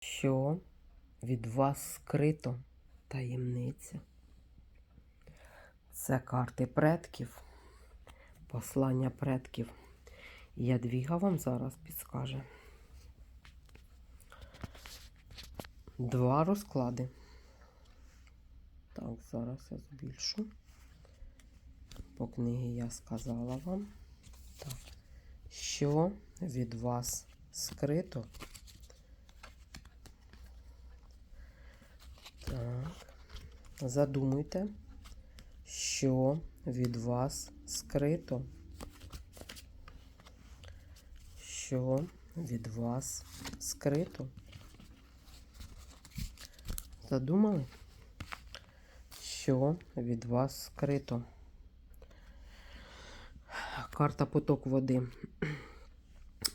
Що від вас скрито таємниця? Це карти предків, послання предків. Ядвіга вам зараз підскаже. Два розклади. Так, зараз я збільшу. По книгі я сказала вам. Так. Що від вас скрито? Задумуйте, що від вас скрито. Що від вас скрито? Задумали? Що від вас скрито? Карта поток води.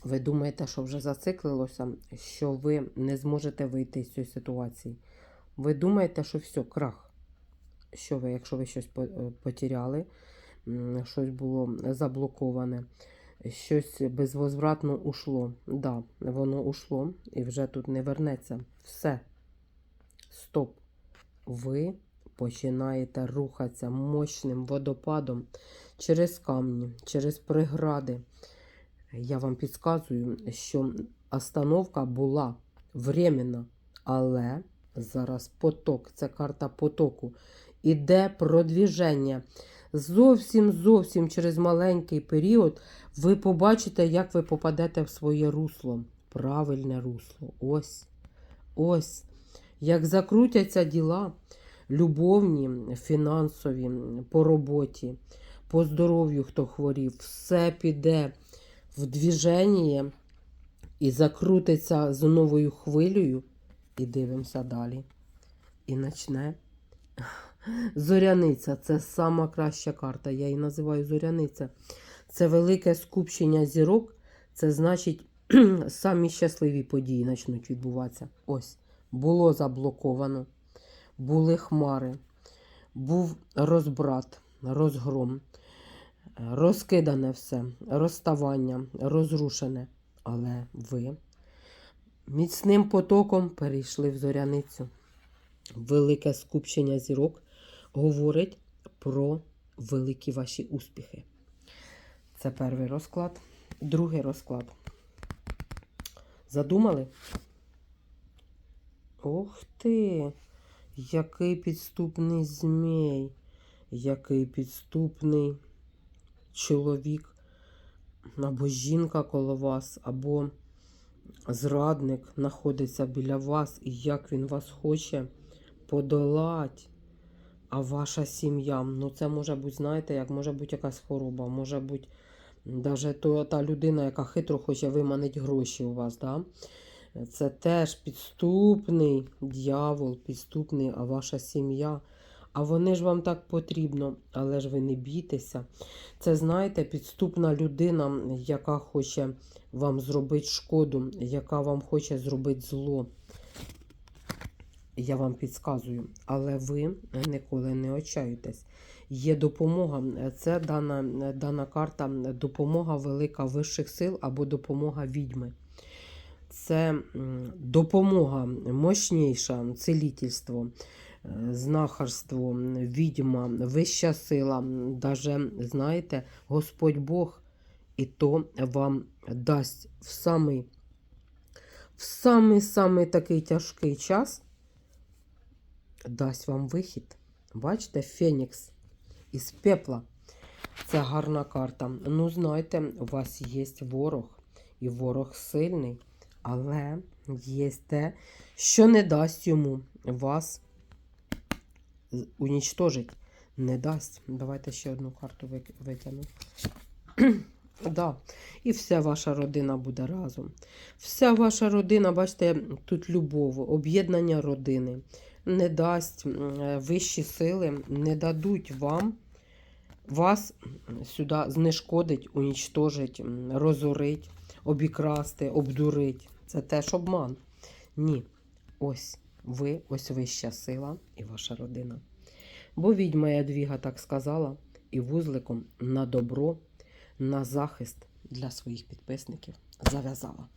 Ви думаєте, що вже зациклилося, що ви не зможете вийти з цієї ситуації. Ви думаєте, що все, крах. Що ви, якщо ви щось е, потеряли, щось було заблоковане, щось безвозвратно ушло. Да, воно ушло і вже тут не вернеться. Все. Стоп. Ви починаєте рухатися мощним водопадом через камні, через прегради. Я вам підказую, що остановка була временна, але зараз поток, це карта потоку. Іде продвіження. Зовсім зовсім через маленький період ви побачите, як ви попадете в своє русло. Правильне русло. Ось. Ось. Як закрутяться діла любовні, фінансові, по роботі, по здоров'ю, хто хворів, все піде в движення і закрутиться з новою хвилею. І дивимося далі. І почне. Зоряниця це сама краща карта. Я її називаю зоряниця. Це велике скупчення зірок. Це значить, самі щасливі події почнуть відбуватися. Ось, було заблоковано, були хмари, був розбрат, розгром, розкидане все, розставання, розрушене. Але ви міцним потоком перейшли в зоряницю. Велике скупчення зірок говорить про великі ваші успіхи. Це перший розклад. Другий розклад. Задумали? Ух ти! Який підступний змій, який підступний чоловік, або жінка коло вас, або зрадник знаходиться біля вас, і як він вас хоче подолати. А ваша сім'я, ну це може бути, знаєте, як може бути якась хвороба, може бути навіть то, та людина, яка хитро хоче виманити гроші у вас. Да? Це теж підступний дьявол, підступний, а ваша сім'я. А вони ж вам так потрібно, але ж ви не бійтеся. Це, знаєте, підступна людина, яка хоче вам зробити шкоду, яка вам хоче зробити зло. Я вам підказую, але ви ніколи не очаюйтесь. Є допомога. Це дана, дана карта допомога велика вищих сил або допомога відьми. Це допомога мощніша, целітельство, е, знахарство, відьма, вища сила. Даже, знаєте, Господь Бог і то вам дасть в самий, в самий, самий такий тяжкий час дасть вам вихід. Бачите, Фенікс із пепла. Це гарна карта. Ну, знаєте, у вас є ворог, і ворог сильний, але є те, що не дасть йому вас унічтожить. Не дасть. Давайте ще одну карту витягну. Да. І вся ваша родина буде разом. Вся ваша родина, бачите, тут любов, об'єднання родини не дасть е, вищі сили, не дадуть вам вас сюди знешкодить, унічтожить, розорить, обікрасти, обдурить. Це теж обман. Ні. Ось ви, ось вища сила і ваша родина. Бо відьма Ядвіга так сказала, і вузликом на добро, на захист для своїх підписників зав'язала.